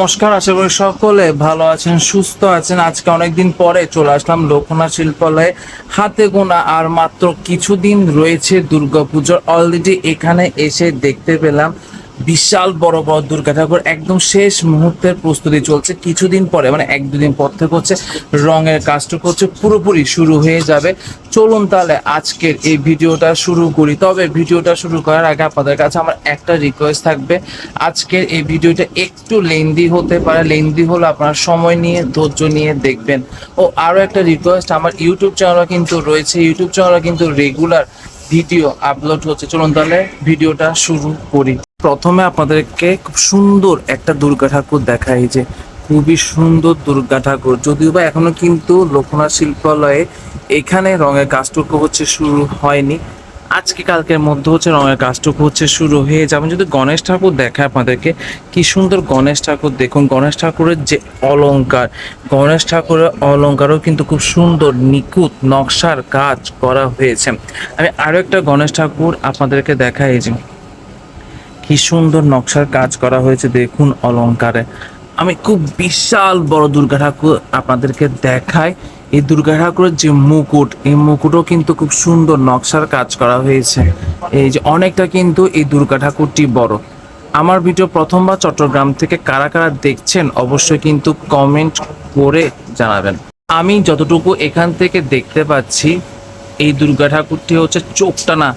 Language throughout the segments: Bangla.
নমস্কার, আশা করি সকলে ভালো আছেন, সুস্থ আছেন। আজকে অনেকদিন পরে চলে আসলাম লোকনা শিল্পালয়ে। হাতে গোনা আর মাত্র কিছুদিন রয়েছে দুর্গাপুজোর। অলরেডি এখানে এসে দেখতে পেলাম। বিশাল বড় বড় দুর্গা ঠাকুর একদম শেষ মুহূর্তের প্রস্তুতি চলছে। কিছুদিন পরে মানে এক দুদিন পর থেকে হচ্ছে রঙের কাজটুকু হচ্ছে পুরোপুরি শুরু হয়ে যাবে। চলুন তাহলে আজকের এই ভিডিওটা শুরু করি। তবে ভিডিওটা শুরু করার আগে আপনাদের কাছে আমার একটা রিকোয়েস্ট থাকবে। আজকের এই ভিডিওটা একটু লেন্দি হতে পারে। লেন্দি হলে আপনার সময় নিয়ে, ধৈর্য নিয়ে দেখবেন। ও, আরও একটা রিকোয়েস্ট আমার ইউটিউব চ্যানেলও কিন্তু রয়েছে। ইউটিউব চ্যানেলও কিন্তু রেগুলার ভিডিও আপলোড হচ্ছে। চলুন তাহলে ভিডিওটা শুরু করি। প্রথমে আপনাদেরকে খুব সুন্দর একটা দুর্গা ঠাকুর দেখাই যে খুবই সুন্দর দুর্গা ঠাকুর। যদিও বা এখনও কিন্তু লোকনাথ শিল্পালয়ে এখানে রঙের কাজটুকু হচ্ছে শুরু হয়নি। আজকে কালকের মধ্যে হচ্ছে রঙের কাজটুকু হচ্ছে শুরু হয়ে যাবে। যদি গণেশ ঠাকুর দেখায় আপনাদেরকে, কি সুন্দর গণেশ ঠাকুর। দেখুন, গণেশ ঠাকুরের যে অলঙ্কার গণেশ ঠাকুরের অলংকারও কিন্তু খুব সুন্দর, নিখুঁত নকশার কাজ করা হয়েছে। আমি আরও একটা গণেশ ঠাকুর আপনাদেরকে দেখাই যে কি সুন্দর নকশার কাজ করা হয়েছে, দেখুন অলংকারে আমি খুব বিশাল বড় দুর্গা ঠাকুর আপনাদেরকে দেখাই। এই দুর্গা ঠাকুরের যে মুকুট, এই মুকুটও কিন্তু খুব সুন্দর নকশার কাজ করা হয়েছে। এই যে অনেকটা কিন্তু এই দুর্গা ঠাকুরটি বড়। আমার ভিডিও প্রথমবার চট্টগ্রাম থেকে কারা কারা দেখছেন, অবশ্যই কিন্তু কমেন্ট করে জানাবেন। আমি যতটুকু এখান থেকে দেখতে পাচ্ছি, এই দুর্গা ঠাকুরটি হচ্ছে চোখটানা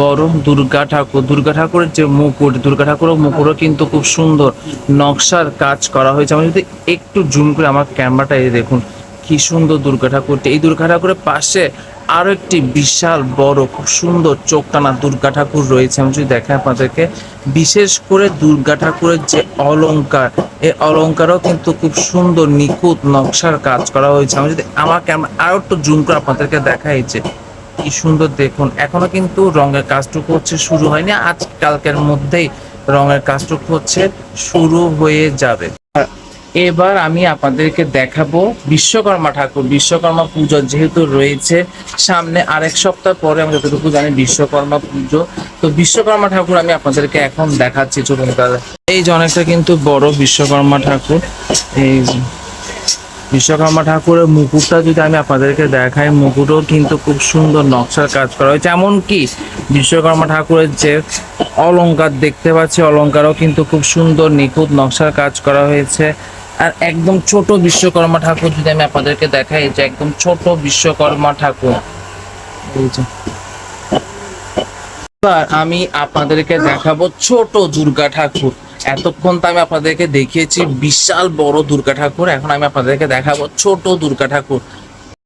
বড় দুর্গা ঠাকুর। দুর্গা ঠাকুরের যে মুকুট, দুর্গা ঠাকুরের মুকুটও কিন্তু খুব সুন্দর। নকশার কাজ করা হয়েছে। আমি যদি একটু জুম করে আমার ক্যামেরাটা এই দেখুন, কি সুন্দর দুর্গা ঠাকুরটি। এই দুর্গা ঠাকুরের পাশে আরও একটি বিশাল, বড়, খুব সুন্দর চোখ টানা দুর্গা ঠাকুর রয়েছে। আমি যদি দেখাই আপনাদেরকে, বিশেষ করে দুর্গা ঠাকুরের যে অলঙ্কার এই অলংকারও কিন্তু খুব সুন্দর, নিখুঁত নকশার কাজ করা হয়েছে। আমি যদি আমার ক্যামেরা আরও একটু জুম করে আপনাদেরকে দেখাই যে কি সুন্দর দেখুন। এখনও কিন্তু রঙের কাজটুকু হচ্ছে শুরু হয়নি। আজ কালকের মধ্যেই রঙের কাজটুকু হচ্ছে শুরু হয়ে যাবে। এবার আমি আপনাদেরকে দেখাবো বিশ্বকর্মা ঠাকুর। বিশ্বকর্মা পুজো যেহেতু রয়েছে, সামনে আরেক সপ্তাহ পরে আমি যতটুকু জানি বিশ্বকর্মা পুজো। তো বিশ্বকর্মা ঠাকুর আমি আপনাদেরকে এখন দেখাচ্ছি। চলুন এই যে অনেকটা কিন্তু বড় বিশ্বকর্মা ঠাকুর। এই বিশ্বকর্মা ঠাকুরের মুকুটটা যদি আমি আপনাদেরকে দেখাই, মুকুটও কিন্তু খুব সুন্দর নকশার কাজ করা হয়েছে। এমনকি বিশ্বকর্মা ঠাকুরের যে অলঙ্কার দেখতে পাচ্ছি, অলংকারও কিন্তু খুব সুন্দর, নিখুঁত নকশার কাজ করা হয়েছে। আর একদম ছোট বিশ্বকর্মা ঠাকুর যদি আমি আপনাদেরকে দেখাই যে একদম ছোট বিশ্বকর্মা ঠাকুর। আমি আপনাদেরকে দেখাবো ছোট দুর্গা ঠাকুর। এতক্ষণ তো আমি আপনাদেরকে দেখিয়েছি বিশাল বড় দুর্গা ঠাকুর। এখন আমি আপনাদেরকে দেখাবো ছোট দুর্গা ঠাকুর।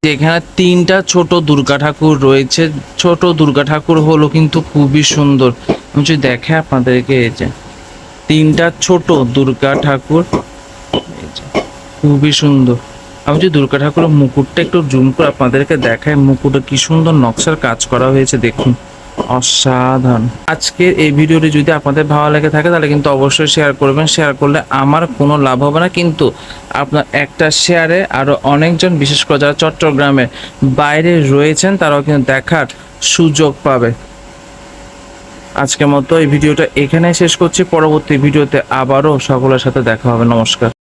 যেখানে তিনটা ছোট দুর্গা ঠাকুর রয়েছে। ছোট দুর্গা ঠাকুর হলো কিন্তু খুবই সুন্দর। আমি যদি দেখে আপনাদেরকে এই যে, তিনটা ছোট দুর্গা ঠাকুর। খুবই সুন্দর। আমি যদি দুর্গা ঠাকুরের মুকুটটা একটু জুম করে আপনাদেরকে দেখাই, মুকুটে কি সুন্দর নকশার কাজ করা হয়েছে, দেখুন। অসাধারণ। আজকের এই ভিডিওটি যদি আপনাদের ভালো লেগে থাকে, তাহলে কিন্তু অবশ্যই শেয়ার করবেন। শেয়ার করলে আমার কোনো লাভ হবে না। কিন্তু আপনার একটা শেয়ারে আরও অনেকজন, বিশেষ করে যারা চট্টগ্রামে বাইরে রয়েছেন, তারাও কিন্তু দেখার সুযোগ পাবে। আজকের মতো এই ভিডিওটা এখানে শেষ করছি। পরবর্তী ভিডিওতে আবারও সকলের সাথে দেখা হবে। নমস্কার।